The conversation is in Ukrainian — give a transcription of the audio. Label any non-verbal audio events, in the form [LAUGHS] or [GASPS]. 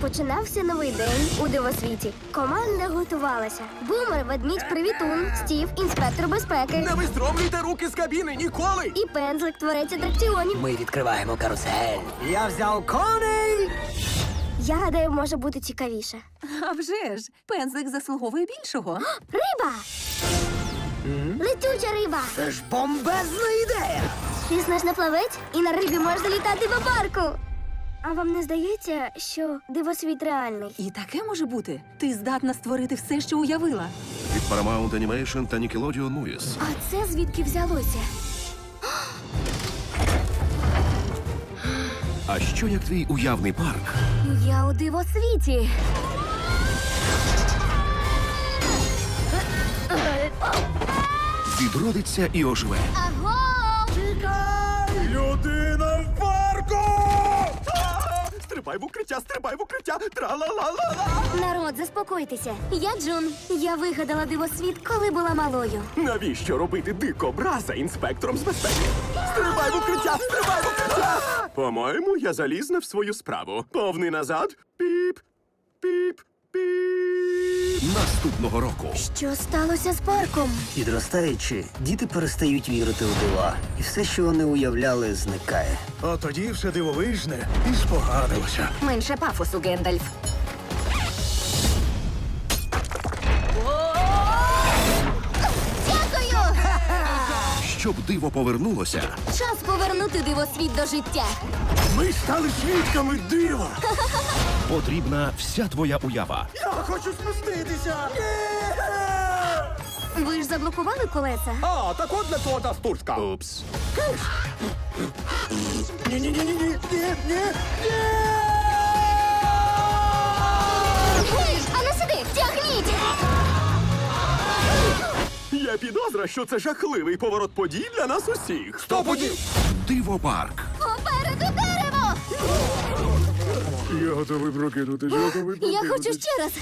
Починався новий день у дивосвіті. Команда готувалася. Бумер, ведмідь, привітун, стів, інспектор безпеки Не вистромлюйте руки з кабіни ніколи! і пензлик, творець атракціонів. Ми відкриваємо карусель. Я взяв коней. Я гадаю, може бути цікавіше. А вже ж, пензлик заслуговує більшого. [GASPS] Риба! Летюча риба! Це ж бомбезна ідея. Ти знаєш плавець і на рибі можна літати в парку. А вам не здається, що дивосвіт реальний? І таке може бути. Ти здатна створити все, що уявила. від Paramount Animation та Nickelodeon Movies. А це звідки взялося? А що як твій уявний парк Я у дивосвіті. відродиться і оживе? Аго! Стрибай в укриття, стрибай в укриття! Тра-ла-ла-ла-ла! Народ, заспокойтеся. Я Джун. Я вигадала дивосвіт, коли була малою. Навіщо робити дикобраза інспектором з безпеки? Стрибай в укриття, стрибай в укриття! По-моєму, я заліз не в свою справу. Повний назад. Піп, піп, піп. Наступного року Що сталося з парком? Підростаючи, діти перестають вірити у дива, і все, що вони уявляли, зникає. А тоді все дивовижне і споганилося. Менше пафосу, Гендальф. Дякую! щоб диво повернулося, Час повернути дивосвіт до життя. Ми стали свідками дива. [LAUGHS] потрібна вся твоя уява. Я хочу спуститися. Ви ж заблокували колеса? А, так от для того та стурська. Упс. Ні, ні, ні, ні, ні, ні, ні. Гей, а ну тягніть! Є підозра, що це жахливий поворот подій для нас усіх. Сто подій! Диво Я готовий прокинутися, готовий Я хочу ще раз.